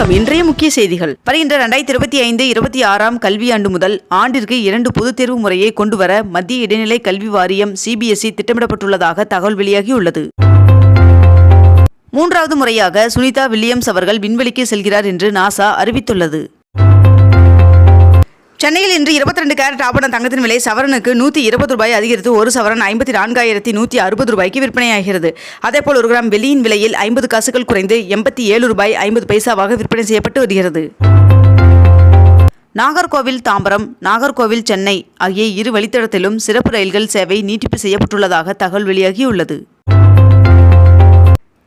வணக்கம். இன்றைய முக்கிய செய்திகள். வருகின்ற இரண்டாயிரத்தி இருபத்தி ஐந்து இருபத்தி ஆறாம் கல்வியாண்டு முதல் ஆண்டிற்கு இரண்டு பொதுத் தேர்வு முறையை கொண்டுவர மத்திய இடைநிலை கல்வி வாரியம் சிபிஎஸ்இ திட்டமிடப்பட்டுள்ளதாக தகவல் வெளியாகியுள்ளது. மூன்றாவது முறையாக சுனிதா வில்லியம்ஸ் அவர்கள் விண்வெளிக்கு செல்கிறார் என்று நாசா அறிவித்துள்ளது. சென்னையில் இன்று 22 ரெண்டு கேரட் ஆபண தங்கத்தின் விலை சவரனுக்கு நூற்றி இருபது ரூபாய் அதிகரித்து ஒரு சவரன் ஐம்பத்தி நான்காயிரத்தி நூற்றி அறுபது ரூபாய்க்கு விற்பனையாகிறது. அதேபோல் ஒரு கிராம் வெள்ளியின் விலையில் ஐம்பது காசுகள் குறைந்து எண்பத்தி ஏழு ரூபாய் ஐம்பது பைசாவாக விற்பனை செய்யப்பட்டு வருகிறது. நாகர்கோவில் தாம்பரம் நாகர்கோவில் சென்னை ஆகிய இரு வழித்தடத்திலும் சிறப்பு ரயில்கள் சேவை நீட்டிப்பு செய்யப்பட்டுள்ளதாக தகவல் வெளியாகியுள்ளது.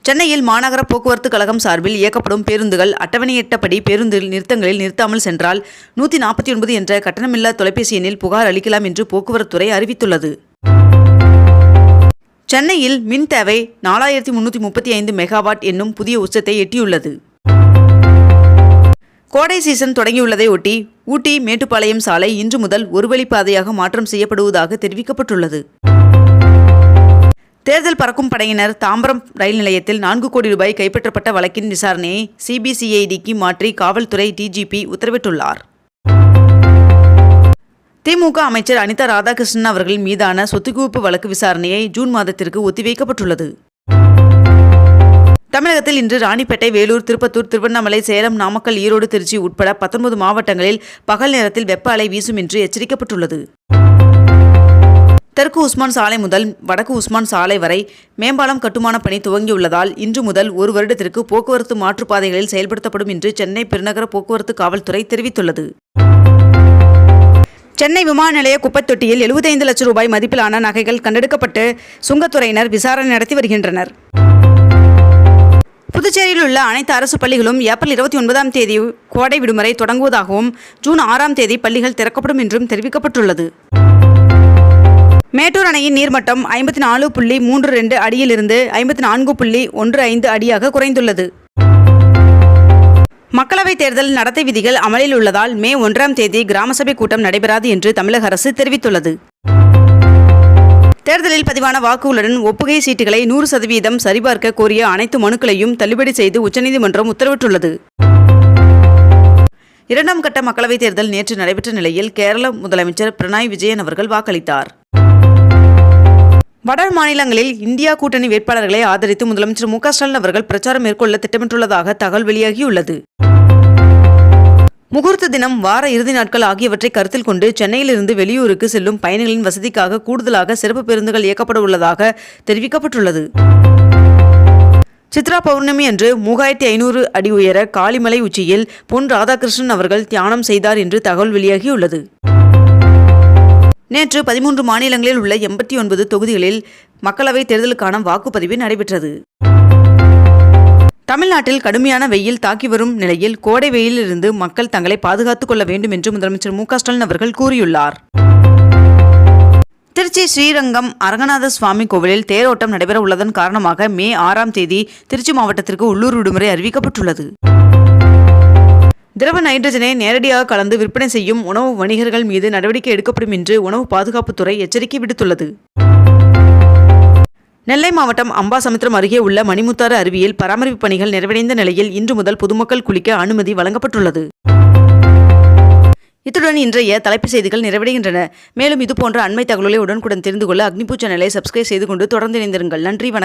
சென்னையில் மாநகர போக்குவரத்து கழகம் சார்பில் இயக்கப்படும் பேருந்துகள் அட்டவணையிட்டபடி பேருந்து நிறுத்தங்களில் நிறுத்தாமல் சென்றால் நூற்றி நாற்பத்தி ஒன்பது என்ற கட்டணமில்லா தொலைபேசி எண்ணில் புகார் அளிக்கலாம் என்று போக்குவரத்துறை அறிவித்துள்ளது. சென்னையில் மின் தேவை நாலாயிரத்தி முன்னூற்றி முப்பத்தி ஐந்து மெகாவாட் என்னும் புதிய உச்சத்தை எட்டியுள்ளது. கோடை சீசன் தொடங்கியுள்ளதை ஒட்டி ஊட்டி மேட்டுப்பாளையம் சாலை இன்று முதல் ஒரு வழிப்பாதையாக மாற்றம் செய்யப்படுவதாக தெரிவிக்கப்பட்டுள்ளது. தேர்தல் பறக்கும் படையினர் தாம்பரம் ரயில் நிலையத்தில் நான்கு கோடி ரூபாய் கைப்பற்றப்பட்ட வழக்கின் விசாரணையை சிபிசிஐடிக்கு மாற்றி காவல்துறை டிஜிபி உத்தரவிட்டுள்ளார். திமுக அமைச்சர் அனிதா ராதாகிருஷ்ணன் அவர்கள் மீதான சொத்துக்குவிப்பு வழக்கு விசாரணையை ஜூன் மாதத்திற்கு ஒத்திவைக்கப்பட்டுள்ளது. தமிழகத்தில் இன்று ராணிப்பேட்டை வேலூர் திருப்பத்தூர் திருவண்ணாமலை சேலம் நாமக்கல் ஈரோடு திருச்சி உட்பட பத்தொன்பது மாவட்டங்களில் பகல் நேரத்தில் வெப்ப அலை வீசும் என்று எச்சரிக்கப்பட்டுள்ளது. தெற்கு உஸ்மான் சாலை முதல் வடக்கு உஸ்மான் சாலை வரை மேம்பாலம் கட்டுமான பணி துவங்கியுள்ளதால் இன்று முதல் ஒரு வருடத்திற்கு போக்குவரத்து மாற்றுப்பாதைகளில் செயல்படுத்தப்படும் என்று சென்னை பெருநகர போக்குவரத்து காவல்துறை தெரிவித்துள்ளது. சென்னை விமான நிலைய குப்பைத்தொட்டியில் எழுபத்தைந்து லட்சம் ரூபாய் மதிப்பிலான நகைகள் கண்டெடுக்கப்பட்டு சுங்கத்துறையினர் விசாரணை நடத்தி வருகின்றனர். புதுச்சேரியில் உள்ள அனைத்து அரசு பள்ளிகளும் ஏப்ரல் இருபத்தி ஒன்பதாம் தேதி கோடை விடுமுறை தொடங்குவதாகவும் ஜூன் ஆறாம் தேதி பள்ளிகள் திறக்கப்படும் என்றும் தெரிவிக்கப்பட்டுள்ளது. மேட்டூர் அணையின் நீர்மட்டம் ஐம்பத்தி நாலு புள்ளி மூன்று ரெண்டு அடியிலிருந்து ஐம்பத்தி நான்கு புள்ளி ஒன்று ஐந்து அடியாக குறைந்துள்ளது. மக்களவைத் தேர்தல் நடத்தை விதிகள் அமலில் உள்ளதால் மே ஒன்றாம் தேதி கிராம சபை கூட்டம் நடைபெறாது என்று தமிழக அரசு தெரிவித்துள்ளது. தேர்தலில் பதிவான வாக்குகளுடன் ஒப்புகை சீட்டுகளை நூறு சதவீதம் சரிபார்க்க கோரிய அனைத்து மனுக்களையும் தள்ளுபடி செய்து உச்சநீதிமன்றம் உத்தரவிட்டுள்ளது. இரண்டாம் கட்ட மக்களவைத் தேர்தல் நேற்று நடைபெற்ற நிலையில் கேரள முதலமைச்சர் பினராயி விஜயன் அவர்கள் வாக்களித்தார். வட மாநிலங்களில் இந்தியா கூட்டணி வேட்பாளர்களை ஆதரித்து முதலமைச்சர் மு க ஸ்டாலின் அவர்கள் பிரச்சாரம் மேற்கொள்ள திட்டமிட்டுள்ளதாக தகவல் வெளியாகியுள்ளது. முகூர்த்த தினம் வார இறுதி நாட்கள் ஆகியவற்றை கருத்தில் கொண்டு சென்னையிலிருந்து வெளியூருக்கு செல்லும் பயணிகளின் வசதிக்காக கூடுதலாக சிறப்பு பேருந்துகள் இயக்கப்பட உள்ளதாக தெரிவிக்கப்பட்டுள்ளது. சித்ரா பௌர்ணமி அன்று மூவாயிரத்தி ஐநூறு அடி உயர காளிமலை உச்சியில் பொன் ராதாகிருஷ்ணன் அவர்கள் தியானம் செய்தார் என்று தகவல் வெளியாகியுள்ளது. நேற்று பதிமூன்று மாநிலங்களில் உள்ள எண்பத்தி ஒன்பது தொகுதிகளில் மக்களவைத் தேர்தலுக்கான வாக்குப்பதிவு நடைபெற்றது. தமிழ்நாட்டில் கடுமையான வெயில் தாக்கி வரும் நிலையில் கோடை வெயிலிருந்து மக்கள் தங்களை பாதுகாத்துக் கொள்ள வேண்டும் என்று முதலமைச்சர் மு ஸ்டாலின் அவர்கள் கூறியுள்ளார். திருச்சி ஸ்ரீரங்கம் அரங்கநாத சுவாமி கோவிலில் தேரோட்டம் நடைபெற உள்ளதன் காரணமாக மே ஆறாம் தேதி திருச்சி மாவட்டத்திற்கு உள்ளூர் விடுமுறை அறிவிக்கப்பட்டுள்ளது. திரவ நைட்ரஜனை நேரடியாக கலந்து விற்பனை செய்யும் உணவு வணிகர்கள் மீது நடவடிக்கை எடுக்கப்படும் என்று உணவு பாதுகாப்புத்துறை எச்சரிக்கை விடுத்துள்ளது. நெல்லை மாவட்டம் அம்பாசமுத்திரம் அருகே உள்ள மணிமுத்தாறு அருவியில் பராமரிப்பு பணிகள் நிறைவடைந்த நிலையில் இன்று முதல் பொதுமக்கள் குளிக்க அனுமதி வழங்கப்பட்டுள்ளது. இத்துடன் இன்றைய தலைப்புச் செய்திகள் நிறைவடைகின்றன. மேலும் இதுபோன்ற அண்மை தகவலை உடனுக்குடன் தெரிந்து கொள்ள அக்னிபூ சேனலை சப்ஸ்கிரைப் செய்து கொண்டு தொடர்ந்து இணைந்திருங்கள். நன்றி வணக்கம்.